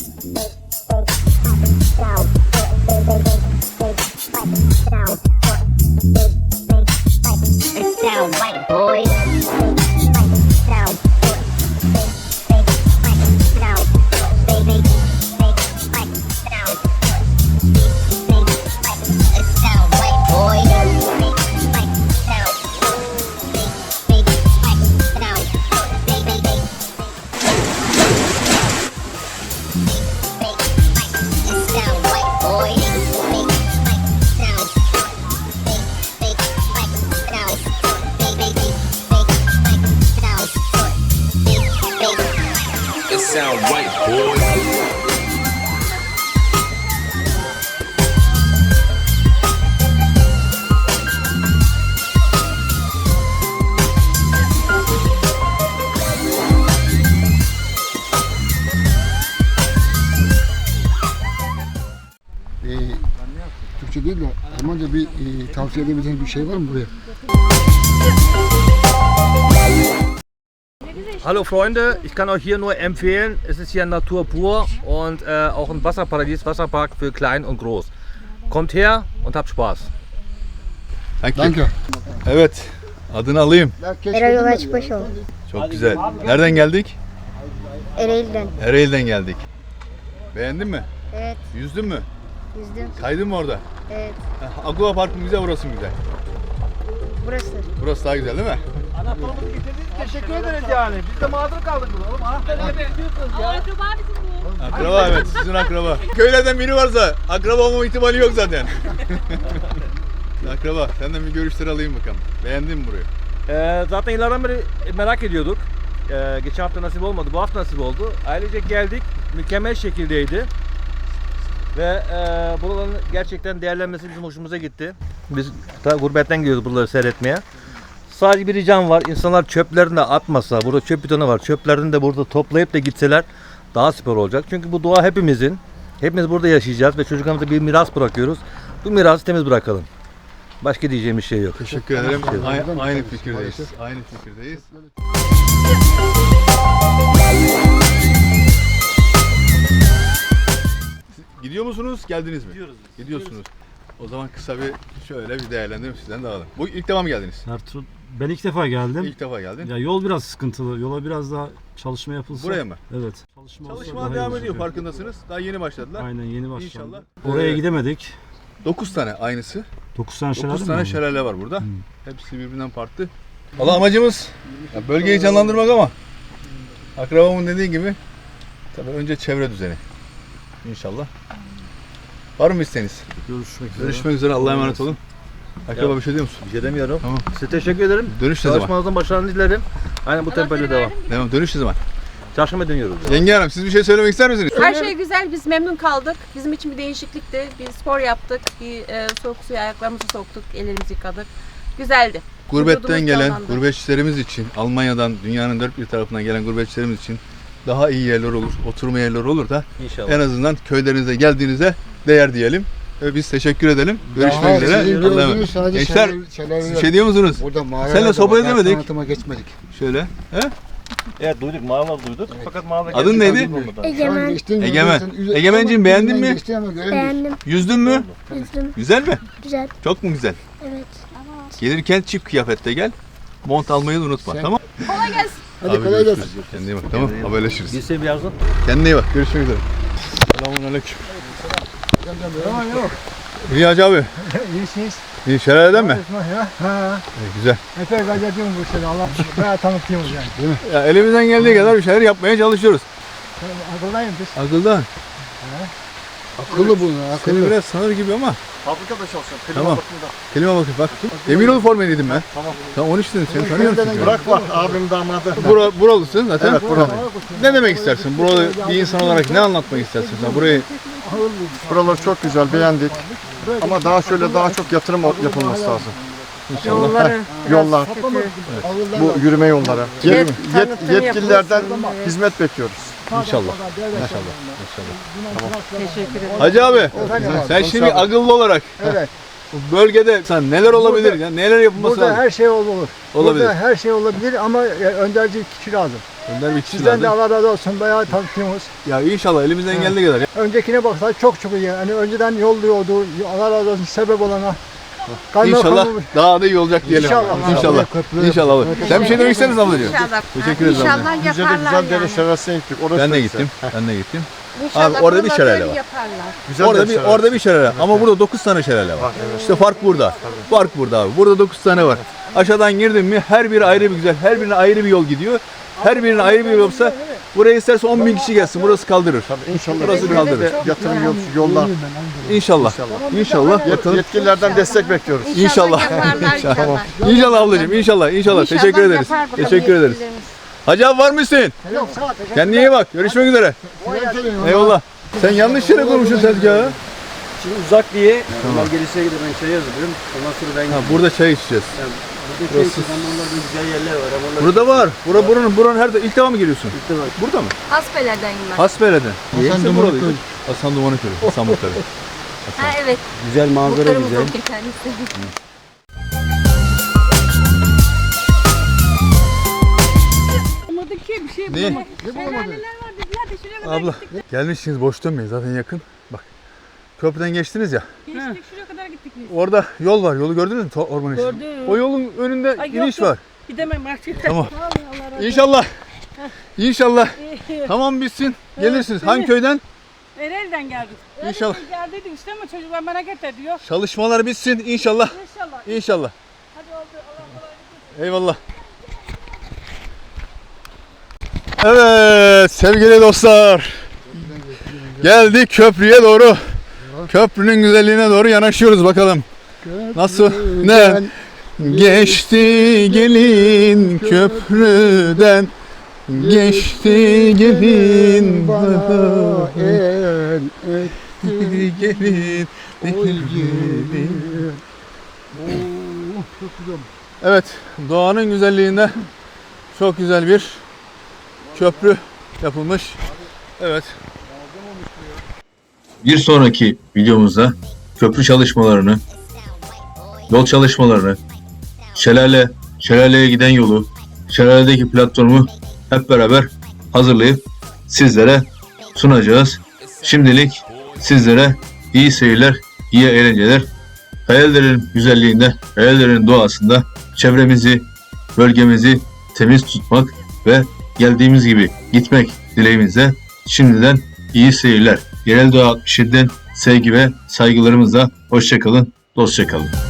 Thank you. down, down, Peace. Türkçe değil de Almanca bir e, tavsiye edebileceğiniz bir şey var mı buraya? Hallo Freunde, ich kann euch hier nur empfehlen, es ist hier Natur pur und äh, auch ein Wasserparadies, Wasserpark für klein und groß. Kommt her und habt Spaß. Thank you. Danke. Evet. Adını alayım. Erol Açbaşoğlu. Çok güzel. Nereden geldik? Ereğli'den. Ereğli'den geldik. Beğendin mi? Evet, Yüzdün mü? Yüzdüm. Kaydın mı orada? Evet, Aqua Park mı güzel, burası mı güzel? burası. Burası daha güzel değil mi? Anahtarımızı getirdiniz, teşekkür ederiz yani. Biz de mağdur kaldık burada oğlum. Anahtarı getiriyorsunuz ya. Akraba evet, sizin akraba. Köylerden biri varsa akraba olma ihtimali yok zaten. akraba, senden bir görüşler alayım bakalım. Beğendin mi burayı? Ee, zaten yıllardan beri merak ediyorduk. Ee, geçen hafta nasip olmadı, bu hafta nasip oldu. Ailecek geldik, mükemmel şekildeydi. Ve e, buraların gerçekten değerlenmesi bizim hoşumuza gitti. Biz da gurbetten geliyoruz buraları seyretmeye. Sadece bir ricam var, insanlar çöplerini de atmasa, burada çöp bidonu var, çöplerini de burada toplayıp da gitseler daha süper olacak. Çünkü bu doğa hepimizin. Hepimiz burada yaşayacağız ve çocuklarımıza bir miras bırakıyoruz. Bu mirası temiz bırakalım. Başka diyeceğim bir şey yok. Teşekkür ederim. Teşekkür Aynı, aynı fikirdeyiz. Aynı fikirdeyiz. Gidiyor musunuz? Geldiniz mi? Gidiyoruz. Gidiyorsunuz. O zaman kısa bir şöyle bir değerlendirelim sizden de alalım. Bu ilk defa mı geldiniz? Ertuğrul, ben ilk defa geldim. İlk defa geldin. Ya yol biraz sıkıntılı. Yola biraz daha çalışma yapılsa. Buraya mı? Evet. Çalışma olsa Çalışma daha iyi devam ediyor farkındasınız. Daha yeni başladılar. Aynen yeni başladı. İnşallah. Oraya Ee, gidemedik. 9 tane aynısı. 9 tane şelale 9 mi tane var? şelale var burada. Hepsi birbirinden farklı. Valla amacımız ya bölgeyi canlandırmak ama akrabamın dediği gibi tabii önce çevre düzeni. İnşallah. Var mı isteğiniz? Görüşmek üzere. Görüşmek üzere. Allah'a emanet olun. Akraba bir şey diyor musun? Bir şey demiyorum. Tamam. Size teşekkür ederim. Dönüş ne zaman? Çalışmanızın başarılı dilerim. Aynen bu tempoyla devam. Tamam. Dönüş ne zaman? Çarşamba dönüyoruz. Yenge Hanım siz bir şey söylemek ister misiniz? Her şey güzel, biz memnun kaldık. Bizim için bir değişiklikti. Bir spor yaptık, bir e, soğuk suya ayaklarımızı soktuk, ellerimizi yıkadık. Güzeldi. Gurbetten Vücudumuz gelen canlandı. gurbetçilerimiz için, Almanya'dan, dünyanın dört bir tarafından gelen gurbetçilerimiz için daha iyi yerler olur, oturma yerleri olur da İnşallah. en azından köylerinize geldiğinizde değer diyelim. Ve biz teşekkür edelim. Görüşmek Daha üzere. sizin Allah'a emanet. gördüğünüz sadece Gençler şelale- şey diyor musunuz? Burada mağaralar Seninle da sohbet var. Edemedik. Sanatıma geçmedik. Şöyle. He? Evet duyduk, mağaralar duyduk. Fakat mağaralar Adın gerçekten neydi? Şu an Egemen. geçtiğin Egemen. yoldan sen- Egemenciğim, Ama beğendin mi? geçti ama göremiyorsun. Beğendim, Yüzdün mü? yüzdüm. Güzel mi? Güzel, Çok mu güzel? evet. Gelirken çift kıyafette gel. Mont almayı da unutma. Sen- Tamam? Hadi Abi kolay görüşürüz. gelsin. Kendine iyi bak. Tamam. Haberleşiriz. Bir seviye arzun. Kendine iyi bak. Görüşmek üzere. Selamun aleyküm. İyi Hacı abi. İyisiniz. İyi şelaleden mi? Ha, İyi, güzel. epey gazeteyim bu sene. Allah bayağı tanıtıyoruz yani. Ya elimizden geldiği kadar bir şeyler yapmaya çalışıyoruz. Akıldayım biz. Akıldan. Akıllı bunu. Seni Akıllı. biraz sanır gibi ama. Fabrikada çalışıyorum. Tamam. Kelime bakın bak. Demiroğlu formeliydim ben. Tamam. Tamam onun için seni tanıyorum çünkü. Burak var abim damadı. Bura, buralısın zaten. Evet buralı. Ne demek istersin? Buralı bir insan olarak ne anlatmak istersin sen? Burayı Buralar çok güzel, beğendik. Ama daha şöyle daha çok yatırım yapılması lazım. Yolları Yollar, bu yürüme yolları. Yet, yet- yetkililerden hizmet bekliyoruz. İnşallah. Teşekkür ederim. Hacı abi sen şimdi akıllı olarak Evet. bu bölgede sen neler olabilir ya? Neler yapılması Burada lazım? her şey olur. Olabilir. Burada her şey olabilir ama e, önderci kişi lazım. Önder bir kişi Sizden de zaten. Allah razı olsun bayağı tanıtıyoruz. Ya inşallah elimizden geldiği kadar. Öncekine baksa çok çok iyi. Yani önceden yolluyordu. Allah razı olsun sebep olana. İnşallah daha da iyi olacak diyelim. İnşallah. İnşallah. İnşallah. Sen bir şey demek ister misin ablacığım? İnşallah. Teşekkür ederiz abla. İnşallah Bize de yaparlar güzel dere yani. şelalesine gittik. Orası Ben da de güzel. gittim. Ben de gittim. İnşallah Abi orada bir buraları şelale var. Yaparlar. Güzel orada bir orada bir şelale ama burada 9 tane şelale var. İşte fark burada. Fark burada abi. Burada 9 tane var. Aşağıdan girdin mi her biri ayrı bir güzel. Her birine ayrı bir yol gidiyor. Her birine ayrı bir yol olsa buraya isterse 10 bin kişi gelsin. Burası kaldırır. İnşallah. Burası kaldırır. Yatırım yol, yollar. İnşallah. İnşallah. Yet- yetkililerden destek bekliyoruz. İnşallah. yaparlar inşallah. İnşallah ablacığım. İnşallah. İnşallah. İnşallah Teşekkür ederiz. yapar bakalım Teşekkür ederiz. yetkililerimiz. Hacı abi var mısın? Kendine iyi bak. Görüşmek üzere. Eyvallah. Sen yanlış yere kurmuşsun tezgahı. Şimdi uzak diye tamam. gelişe gidip ben çay hazırlıyorum. Ondan sonra ben Ha, burada çay içeceğiz. Burada güzel yerler var. Ama Burada var. Bura buranın buranın her ilk defa mı geliyorsun? ilk defa. Burada mı? Hasbelerden ben. Hasbele'den. Hasan İşte Dumanı buralıydı. Köyü. Hasan Dumanı Köyü. Hasan Muhtarı. Ha evet. Güzel manzara Muhtarımız güzel. o bir tanesi. Ne? Abla gelmişsiniz boş dönmeyin zaten yakın. Bak köprüden geçtiniz ya. Geçtik şuraya kadar gittik biz. Orada yol var. Yolu gördünüz mü? To- Orman içi. Gördüm. O yolun önünde Ay, yok, iniş yok. var. Gidemem artık. Tamam. İnşallah. İnşallah. Tamam bitsin. Gelirsiniz. Hangi köyden? Ereğli'den geldik. İnşallah. Geldiydik işte ama çocuklar merak ediyor. Çalışmalar bitsin inşallah. İnşallah. İnşallah. Hadi oldu. Allah kolaylık Eyvallah. Evet sevgili dostlar. Geldik köprüye doğru. Köprünün güzelliğine doğru yanaşıyoruz bakalım. Nasıl? Ne? Geçti gelin köprüden. Geçti gelin El, el, gelin. gelin. Evet, doğanın güzelliğinde çok güzel bir köprü yapılmış. Evet. Bir sonraki videomuzda köprü çalışmalarını, yol çalışmalarını, şelale, şelaleye giden yolu, şelaledeki platformu hep beraber hazırlayıp sizlere sunacağız. Şimdilik sizlere iyi seyirler, iyi eğlenceler. Hayallerin güzelliğinde, hayallerin doğasında çevremizi, bölgemizi temiz tutmak ve geldiğimiz gibi gitmek dileğimizle şimdiden iyi seyirler. Yerel Doğa 67'den sevgi ve saygılarımızla hoşçakalın, dostça kalın.